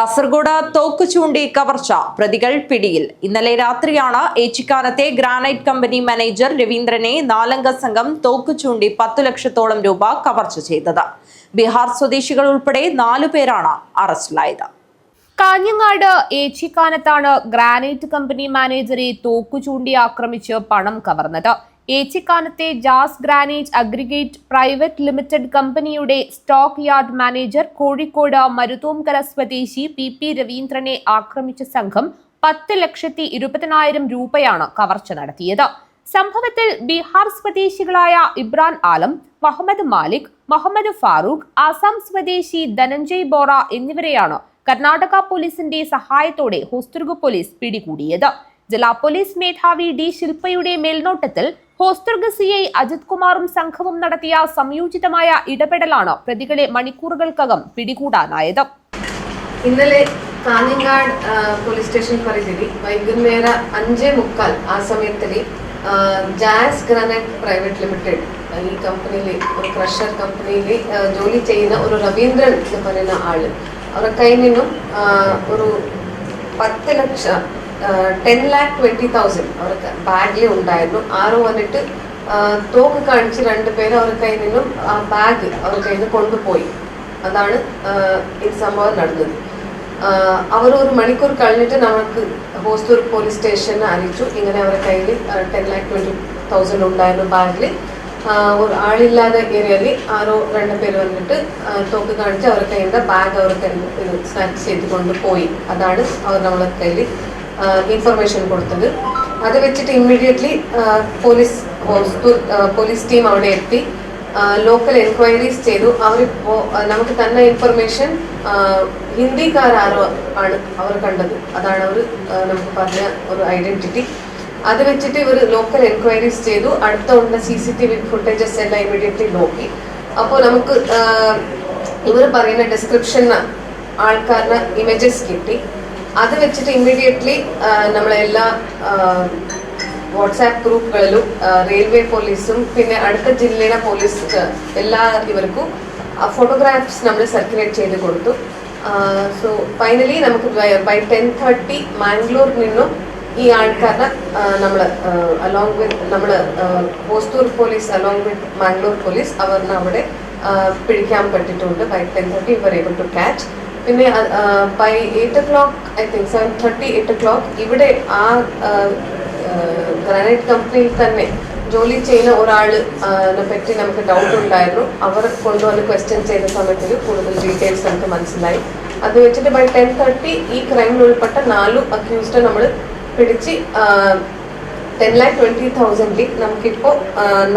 കാസർഗോഡ് തോക്ക് ചൂണ്ടി കവർച്ച പ്രതികൾ പിടിയിൽ. ഇന്നലെ രാത്രിയാണ് ഏച്ചിക്കാനത്തെ ഗ്രാനൈറ്റ് കമ്പനി മാനേജർ രവീന്ദ്രനെ നാലംഗ സംഘം തോക്ക് ചൂണ്ടി പത്തു ലക്ഷത്തോളം രൂപ കവർച്ച ചെയ്തത്. ബീഹാർ സ്വദേശികൾ ഉൾപ്പെടെ നാലു പേരാണ് അറസ്റ്റിലായത്. കാഞ്ഞങ്ങാട് ഏച്ചിക്കാനത്താണ് ഗ്രാനൈറ്റ് കമ്പനി മാനേജറെ തോക്കു ചൂണ്ടി ആക്രമിച്ച് പണം കവർന്നത്. ഏച്ചിക്കാനത്തെ ജാസ് ഗ്രാനേജ് അഗ്രിഗേറ്റ് പ്രൈവറ്റ് ലിമിറ്റഡ് കമ്പനിയുടെ stock yard manager Kozhikode Maruthonkara സ്വദേശി പി പി രവീന്ദ്രനെ ആക്രമിച്ച സംഘം പത്ത് ലക്ഷത്തി ഇരുപതിനായിരം രൂപയാണ് കവർച്ച നടത്തിയത്. സംഭവത്തിൽ ബീഹാർ സ്വദേശികളായ ഇബ്രാൻ ആലം മുഹമ്മദ് മാലിക് മുഹമ്മദ് ഫാറൂഖ് ആസാം സ്വദേശി ധനഞ്ജയ് ബോറ എന്നിവരെയാണ് കർണാടക പോലീസിന്റെ സഹായത്തോടെ ഹോസ്തുർഗ് പോലീസ് പിടികൂടിയത്. ജില്ലാ പോലീസ് മേധാവി ഡി ശില്പയുടെ മേൽനോട്ടത്തിൽ ഹോസ്ദുർഗ് സി ഐ അജിത് കുമാറും സംഘവും നടത്തിയ സംയോജിതമായ ഇടപെടലാണ് പ്രതികളെ മണിക്കൂറുകൾക്കകം പിടികൂടാനായത്. ഇന്നലെ കാഞ്ഞങ്ങാട് പോലീസ് സ്റ്റേഷൻ പരിധിയിൽ വൈകുന്നേരം അഞ്ചേ മുക്കാൽ ആ സമയത്തിൽ ജാസ് ഗ്രാനൈറ്റ് പ്രൈവറ്റ് ലിമിറ്റഡ് ഈ കമ്പനിയിൽ ഒരു ക്രഷർ കമ്പനിയിലെ ജോലി ചെയ്യുന്ന ഒരു രവീന്ദ്രൻ എന്ന് പറയുന്ന ആൾ അവരുടെ കയ്യിൽ നിന്നും ഒരു പത്ത് ലക്ഷം ടെൻ ലാക്ക് ട്വന്റി തൗസൻഡ് അവർക്ക് ബാഗിൽ ഉണ്ടായിരുന്നു. ആറ് വന്നിട്ട് തോക്ക് കാണിച്ച് രണ്ടുപേരും അവരുടെ കയ്യിൽ നിന്നും ആ ബാഗ് അവർ കയ്യിൽ നിന്ന് കൊണ്ടുപോയി. അതാണ് ഈ സംഭവം നടന്നത്. അവർ ഒരു മണിക്കൂർ കഴിഞ്ഞിട്ട് നമുക്ക് ഹോസ്തൂർ പോലീസ് സ്റ്റേഷനെ അറിയിച്ചു. ഇങ്ങനെ അവരുടെ കയ്യിൽ ടെൻ ലാക്ക് ട്വന്റി തൗസൻഡ് ഉണ്ടായിരുന്നു ബാഗിൽ ഒരു ആളില്ലാത്ത ഏരിയയിൽ ആരോ രണ്ട് പേര് വന്നിട്ട് തോക്ക് കാണിച്ച് അവരുടെ കയ്യിൽ ബാഗ് അവരുടെ സ്നാച്ച് ചെയ്ത് കൊണ്ടുപോയി. അതാണ് അവർ നമ്മളെ കയ്യിൽ ഇൻഫർമേഷൻ കൊടുത്തത്. അത് വെച്ചിട്ട് ഇമ്മീഡിയറ്റ്ലി പോലീസ് പോലീസ് ടീം അവിടെ എത്തി. ലോക്കൽ എൻക്വയറീസ് ചെയ്തു. അവരിപ്പോ നമുക്ക് തന്ന ഇൻഫർമേഷൻ ഹിന്ദിക്കാരോ ആണ് അവർ കണ്ടത്. അതാണ് അവർ നമുക്ക് പറഞ്ഞ ഒരു ഐഡന്റിറ്റി അത് വെച്ചിട്ട് ഇവർ ലോക്കൽ എൻക്വയറീസ് ചെയ്തു. അടുത്ത ഉള്ള C C T V footages എല്ലാം ഇമ്മീഡിയറ്റ്ലി നോക്കി. അപ്പോൾ നമുക്ക് ഇവർ പറയുന്ന ഡിസ്ക്രിപ്ഷൻ ആൾക്കാരുടെ ഇമേജസ് കിട്ടി. അത് വെച്ചിട്ട് ഇമ്മീഡിയറ്റ്ലി നമ്മളെല്ലാ വാട്സാപ്പ് ഗ്രൂപ്പുകളിലും റെയിൽവേ പോലീസും പിന്നെ അടുത്ത ജില്ലയുടെ പോലീസ് എല്ലാ ഇവർക്കും ഫോട്ടോഗ്രാഫ്സ് നമ്മൾ സർക്കുലേറ്റ് ചെയ്ത് കൊടുത്തു. സോ ഫൈനലി നമുക്ക് ബൈ ടെൻ തേർട്ടി മാംഗ്ലൂരിൽ നിന്നും ഈ ആൾക്കാരെ നമ്മൾ അലോങ് വിത്ത് നമ്മൾ Hosdurg police along with Mangalore police അവരിനെ അവിടെ പിടിക്കാൻ പറ്റിയിട്ടുണ്ട് ബൈ ടെൻ തേർട്ടി ഇവർ ഏബിൾ ടു ക്യാച്ച് പിന്നെ by eight o'clock I think seven thirty eight o'clock ഇവിടെ ആ ഗ്രാനൈറ്റ് കമ്പനിയിൽ തന്നെ ജോലി ചെയ്യുന്ന ഒരാളിനെ പറ്റി നമുക്ക് ഡൗട്ട് ഉണ്ടായിരുന്നു. അവർ കൊണ്ടുവന്ന് ക്വസ്റ്റ്യൻ ചെയ്ത സമയത്തിൽ കൂടുതൽ ഡീറ്റെയിൽസ് നമുക്ക് മനസ്സിലായി. അത് വെച്ചിട്ട് ബൈ ടെൻ തേർട്ടി ഈ ക്രൈമിൽ ഉൾപ്പെട്ട നാലു അക്യൂസ്ഡ് നമ്മൾ പിടിച്ച് ടെൻ ലാക്ക് ട്വന്റി തൗസൻഡിൽ നമുക്കിപ്പോൾ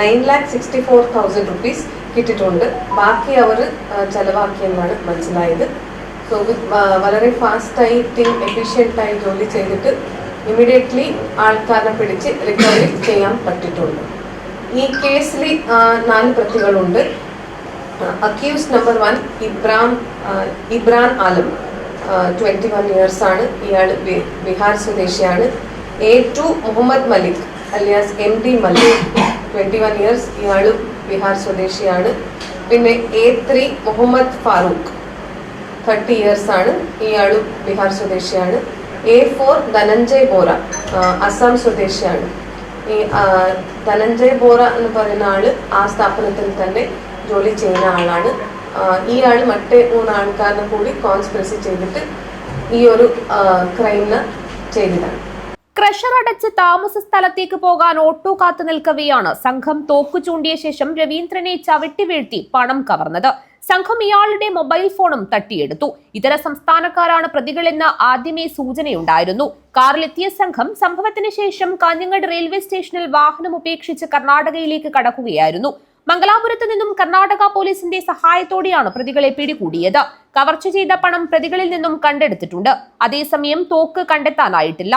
nine lakh sixty four thousand rupees കിട്ടിയിട്ടുണ്ട്. ബാക്കി അവർ ചെലവാക്കിയെന്നാണ് മനസ്സിലായത്. സോ വളരെ ഫാസ്റ്റായി ടീം എഫിഷ്യന്റായി ജോലി ചെയ്തിട്ട് ഇമ്മീഡിയറ്റ്ലി ആൾക്കാരെ പിടിച്ച് റിക്കവറി ചെയ്യാൻ പറ്റിയിട്ടുണ്ട്. ഈ കേസിൽ നാല് പ്രതികളുണ്ട്. Accused number one Ibram Ibran Alam. Twenty one years ആണ്. ഇയാൾ ബീഹാർ സ്വദേശിയാണ്. A two Muhammad Malik alias M D Malik twenty one years ഇയാൾ ബീഹാർ സ്വദേശിയാണ്. പിന്നെ A three Muhammad Farooq. Thirty years ആണ്. ഇയാളും ബീഹാർ സ്വദേശിയാണ്. എ ഫോർ ധനഞ്ജയ് ബോറ അസാം സ്വദേശിയാണ്. ഈ ധനഞ്ജയ് ബോറ എന്ന് പറയുന്ന ആൾ ആ സ്ഥാപനത്തിൽ തന്നെ ജോലി ചെയ്യുന്ന ആളാണ്. ഈ ആൾ മറ്റേ മൂന്ന് ആൾക്കാരനെ കൂടി കോൺസ്പിറസി ചെയ്തിട്ട് ഈ ഒരു ക്രൈമിന് ചെയ്തതാണ്. ക്രഷർ അടച്ച് താമസ സ്ഥലത്തേക്ക് പോകാൻ ഓട്ടോ കാത്തു നിൽക്കവെയാണ്. സംഘം തോക്കു ചൂണ്ടിയ ശേഷം രവീന്ദ്രനെ ചവിട്ടി വീഴ്ത്തി പണം കവർന്നത്. സംഘം ഇയാളുടെ മൊബൈൽ ഫോണും തട്ടിയെടുത്തു. ഇതര സംസ്ഥാനക്കാരാണ് പ്രതികളെന്ന് ആദ്യമേ സൂചനയുണ്ടായിരുന്നു. കാറിലെത്തിയ സംഘം സംഭവത്തിന് ശേഷം കാഞ്ഞങ്ങാട് റെയിൽവേ സ്റ്റേഷനിൽ വാഹനം ഉപേക്ഷിച്ച് കർണാടകയിലേക്ക് കടക്കുകയായിരുന്നു. മംഗലാപുരത്ത് നിന്നും കർണാടക പോലീസിന്റെ സഹായത്തോടെയാണ് പ്രതികളെ പിടികൂടിയത്. കവർച്ച ചെയ്ത പണം പ്രതികളിൽ നിന്നും കണ്ടെടുത്തിട്ടുണ്ട്. അതേസമയം തോക്ക് കണ്ടെത്താനായിട്ടില്ല.